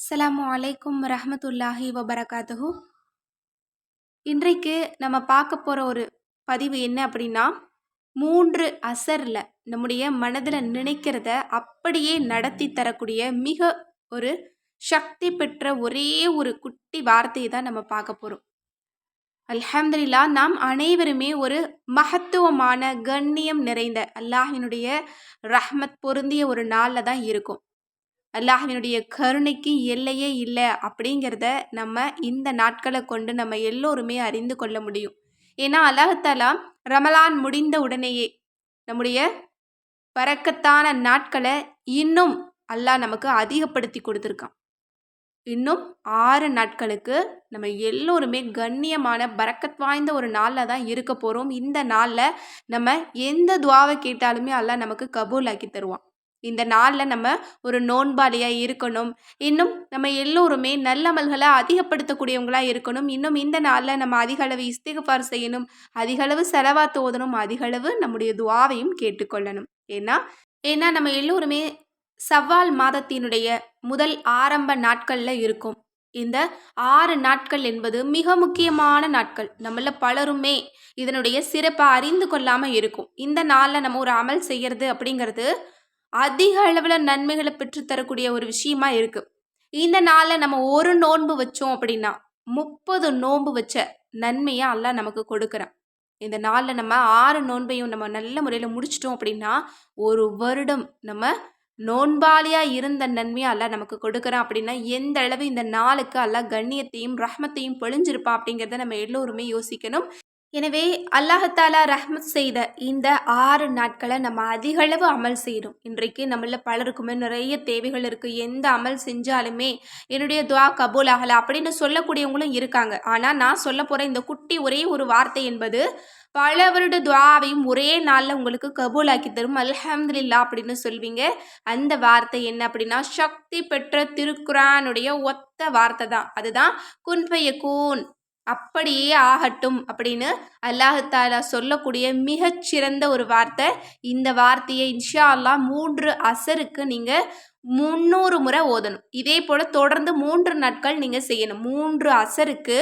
அஸ்ஸலாமு அலைக்கும் ரஹமத்துல்லாஹி வபரகாத்துஹு. இன்றைக்கு நம்ம பார்க்க போகிற ஒரு பதிவு என்ன அப்படின்னா மூன்று அசரில் நம்முடைய மனதில் நினைக்கிறத அப்படியே நடத்தி தரக்கூடிய மிக ஒரு சக்தி பெற்ற ஒரே ஒரு குட்டி வார்த்தையை தான் நம்ம பார்க்க போகிறோம் அல்ஹம்துலில்லா நாம் அனைவருமே ஒரு மகத்துவமான கண்ணியம் நிறைந்த அல்லாஹினுடைய ரஹ்மத் பொருந்திய ஒரு நாளில் தான் இருக்கும். அல்லாஹினுடைய கருணைக்கு எல்லையே இல்லை அப்படிங்கிறத நம்ம இந்த நாட்களை கொண்டு நம்ம எல்லோருமே அறிந்து கொள்ள முடியும். ஏன்னா அல்லாஹத்தாலா ரமலான் முடிந்த உடனேயே நம்முடைய பறக்கத்தான நாட்களை இன்னும் அல்லாஹ் நமக்கு அதிகப்படுத்தி கொடுத்துருக்கான். இன்னும் ஆறு நாட்களுக்கு நம்ம எல்லோருமே கண்ணியமான பறக்கத் வாய்ந்த ஒரு நாளில் தான் இருக்க போகிறோம் இந்த நாளில் நம்ம எந்த துவாவை கேட்டாலுமே அல்லாஹ் நமக்கு கபூலாக்கி தருவான். இந்த நாளில் நம்ம ஒரு நோன்பாளியாக இருக்கணும். இன்னும் நம்ம எல்லோருமே நல்லமல்களை அதிகப்படுத்தக்கூடியவங்களாக இருக்கணும். இன்னும் இந்த நாளில் நம்ம அதிகளவு இஸ்திகபார் செய்யணும். அதிகளவு செலவாக தோதணும் அதிகளவு நம்முடைய துவாவையும் கேட்டுக்கொள்ளணும். ஏன்னா ஏன்னா நம்ம எல்லோருமே சவ்வால் மாதத்தினுடைய முதல் ஆரம்ப நாட்களில் இருக்கும். இந்த ஆறு நாட்கள் என்பது மிக முக்கியமான நாட்கள். நம்மள பலருமே இதனுடைய சிறப்பை அறிந்து கொள்ளாமல் இருக்கும். இந்த நாளில் நம்ம ஒரு அமல் செய்கிறது அப்படிங்கிறது அதிக அளவில் நன்மைகளை பெற்றுத்தரக்கூடிய ஒரு விஷயமா இருக்குது இந்த நாளில் நம்ம ஒரு நோன்பு வச்சோம் அப்படின்னா முப்பது நோன்பு வச்ச நன்மையை எல்லாம் நமக்கு கொடுக்குறான். இந்த நாளில் நம்ம ஆறு நோன்பையும் நம்ம நல்ல முறையில் முடிச்சிட்டோம் அப்படின்னா ஒரு வருடம் நம்ம நோன்பாளியாக இருந்த நன்மையை எல்லாம் நமக்கு கொடுக்குறான் அப்படின்னா எந்த அளவு இந்த நாளுக்கு எல்லாம் கண்ணியத்தையும் ரஹ்மத்தையும் பொழிஞ்சிருப்பா அப்படிங்கிறத நம்ம எல்லோருமே யோசிக்கணும். எனவே அல்லாஹாலா ரஹ்மத் செய்த இந்த ஆறு நாட்களை நம்ம அதிகளவு அமல் செய்யணும். இன்றைக்கு நம்மள பலருக்குமே நிறைய தேவைகள் இருக்குது எந்த அமல் செஞ்சாலுமே என்னுடைய துவா கபூல் ஆகலை அப்படின்னு சொல்லக்கூடியவங்களும் இருக்காங்க. ஆனால் நான் சொல்ல போகிற இந்த குட்டி ஒரே ஒரு வார்த்தை என்பது பல வருட துவாவையும் ஒரே நாளில் உங்களுக்கு கபூலாக்கி தரும். அல்ஹம்துல்லா அப்படின்னு சொல்வீங்க. அந்த வார்த்தை என்ன அப்படின்னா சக்தி பெற்ற திருக்குறானுடைய ஒத்த வார்த்தை தான். அதுதான் குன்பைய கூன் அப்படியே ஆகட்டும் அப்படின்னு அல்லாஹாலா சொல்லக்கூடிய மிகச்சிறந்த ஒரு வார்த்தை. இந்த வார்த்தையை இன்ஷா அல்லா மூன்று அசருக்கு நீங்கள் முந்நூறு முறை ஓதணும். இதே போல் தொடர்ந்து மூன்று நாட்கள் நீங்கள் செய்யணும். மூன்று அசருக்கு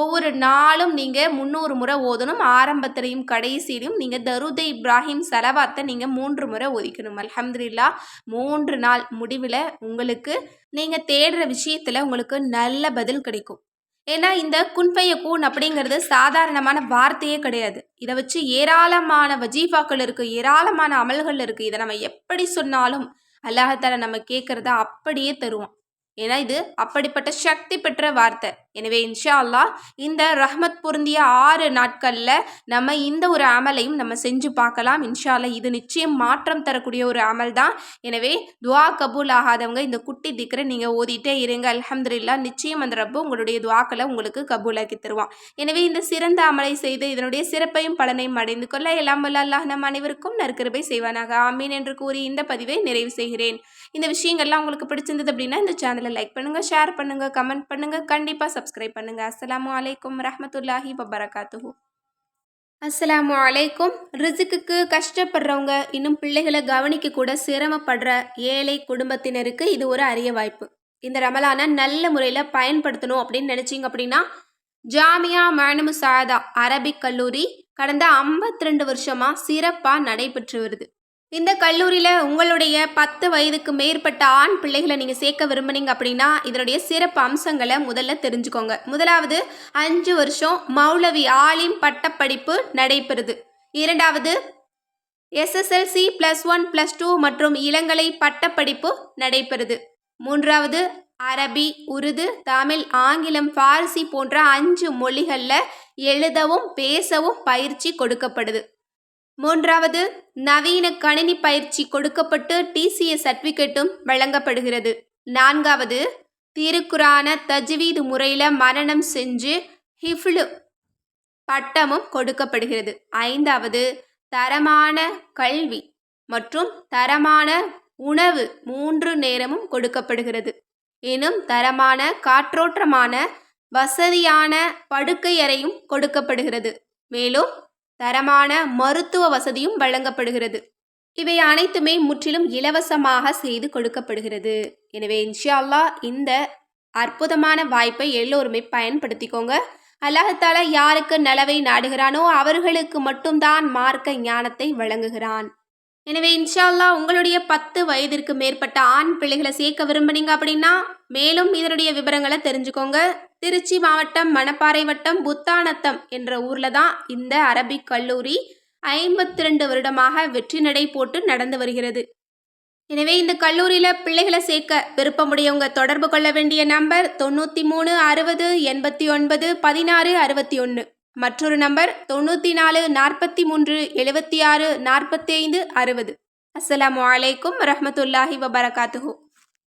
ஒவ்வொரு நாளும் நீங்கள் முந்நூறு முறை ஓதணும். ஆரம்பத்திலையும் கடைசியிலையும் நீங்கள் தருதை இப்ராஹிம் செலவாத்தை நீங்கள் மூன்று முறை ஒதுக்கணும். அலமதுல்லா மூன்று நாள் முடிவில் உங்களுக்கு நீங்கள் தேடுற விஷயத்தில் உங்களுக்கு நல்ல பதில் கிடைக்கும். ஏன்னா இந்த குன்பைய கூன் அப்படிங்கிறது சாதாரணமான வார்த்தையே கிடையாது. இதை வச்சு ஏராளமான வஜீஃபாக்கள் இருக்குது ஏராளமான அமல்கள் இருக்குது இதை நம்ம எப்படி சொன்னாலும் அல்லாஹால நம்ம கேட்குறத அப்படியே தருவோம் ஏன்னா இது அப்படிப்பட்ட சக்தி பெற்ற வார்த்தை. எனவே இன்ஷா அல்லா இந்த ரஹ்மத் பொருந்திய ஆறு நாட்களில் நம்ம இந்த ஒரு அமலையும் நம்ம செஞ்சு பார்க்கலாம். இன்ஷா அல்லா இது நிச்சயம் மாற்றம் தரக்கூடிய ஒரு அமல் தான். எனவே துவா கபூல் ஆகாதவங்க இந்த குட்டி திக்கரை நீங்கள் ஓதிட்டே இருங்க. அலமதுல்லா நிச்சயம் அந்த ரப்பு உங்களுடைய துவாக்களை உங்களுக்கு கபூலாக்கி தருவான். எனவே இந்த சிறந்த அமலை செய்து இதனுடைய சிறப்பையும் பலனையும் அடைந்து கொள்ள எல்லாம் வல்ல அல்லாஹ் நம் அனைவருக்கும் நற்கருப்பை செய்வானாக. ஆமீன் என்று கூறி இந்த பதிவை நிறைவு செய்கிறேன். இந்த விஷயங்கள்லாம் உங்களுக்கு பிடிச்சிருந்தது அப்படின்னா இந்த சேனலை லைக் பண்ணுங்கள் ஷேர் பண்ணுங்கள் கமெண்ட் பண்ணுங்கள் கண்டிப்பாக சப்ஸ்கிரைப் பண்ணுங்கள் அஸ்லாம் வலைக்கம் ரஹமத்துல்லாஹி வபரகாத்துஹூ. அஸ்லாம் வலைக்கும் ரிசுக்கு கஷ்டப்படுறவங்க இன்னும் பிள்ளைகளை கவனிக்க கூட சிரமப்படுற ஏழை குடும்பத்தினருக்கு இது ஒரு அரிய வாய்ப்பு. இந்த ரமலான நல்ல முறையில் பயன்படுத்தணும் அப்படின்னு நினச்சிங்க அப்படின்னா ஜாமியா மானமு சாதா அரபிக் கல்லூரி கடந்த ஐம்பத்தி ரெண்டு வருஷமாக சிறப்பாக நடைபெற்று வருது. இந்த கல்லூரியில் உங்களுடைய பத்து வயதுக்கு மேற்பட்ட ஆண் பிள்ளைகளை நீங்கள் சேர்க்க விரும்புனீங்க அப்படின்னா இதனுடைய சிறப்பு அம்சங்களை முதல்ல தெரிஞ்சுக்கோங்க. முதலாவது அஞ்சு வருஷம் மௌலவி ஆலிம் பட்டப்படிப்பு நடைபெறுது. இரண்டாவது SSLC plus one plus two மற்றும் இளங்கலை பட்டப்படிப்பு நடைபெறுது. மூன்றாவது அரபி உருது தமிழ் ஆங்கிலம் ஃபார்சி போன்ற அஞ்சு மொழிகளில் எழுதவும் பேசவும் பயிற்சி கொடுக்கப்படுது. மூன்றாவது நவீன கணினி பயிற்சி கொடுக்கப்பட்டு டிசிஏ சர்டிஃபிகேட்டும் வழங்கப்படுகிறது. நான்காவது திருக்குறான தஜ்வீது முறையில் மரணம் செஞ்சு ஹிஃப்லு பட்டமும் கொடுக்கப்படுகிறது. ஐந்தாவது தரமான கல்வி மற்றும் தரமான உணவு மூன்று நேரமும் கொடுக்கப்படுகிறது. எனும் தரமான காற்றோட்டமான வசதியான படுக்கை அறையும் கொடுக்கப்படுகிறது. மேலும் தரமான மருத்துவ வசதியும் வழங்கப்படுகிறது. இவை அனைத்துமே முற்றிலும் இலவசமாக செய்து கொடுக்கப்படுகிறது. எனவே இன்ஷா அல்லா இந்த அற்புதமான வாய்ப்பை எல்லோருமே பயன்படுத்திக்கோங்க. அல்லாஹால யாருக்கு நலவை நாடுகிறானோ அவர்களுக்கு மட்டும்தான் மார்க்க ஞானத்தை வழங்குகிறான். எனவே இன்ஷால்லா உங்களுடைய பத்து வயதிற்கு மேற்பட்ட ஆண் பிள்ளைகளை சேர்க்க விரும்புனீங்க அப்படின்னா மேலும் இதனுடைய விவரங்களை தெரிஞ்சுக்கோங்க. திருச்சி மாவட்டம் மணப்பாறை வட்டம் புத்தானத்தம் என்ற ஊரில் தான் இந்த அரபிக் கல்லூரி ஐம்பத்தி ரெண்டு வருடமாக வெற்றி நடை போட்டு நடந்து வருகிறது. எனவே இந்த கல்லூரியில் பிள்ளைகளை சேர்க்க விருப்பமுடையவங்க தொடர்பு கொள்ள வேண்டிய நம்பர் தொண்ணூற்றி மூணு அறுபது எண்பத்தி ஒன்பது பதினாறு அறுபத்தி ஒன்று மற்றொரு நம்பர் தொண்ணூற்றி நாலு நாற்பத்தி மூன்று எழுபத்தி ஆறு நாற்பத்தி ஐந்து அறுபது. அஸ்லாம் அலைக்கும் வரஹ்மத்துல்லாஹி வபரகாத்துஹூ.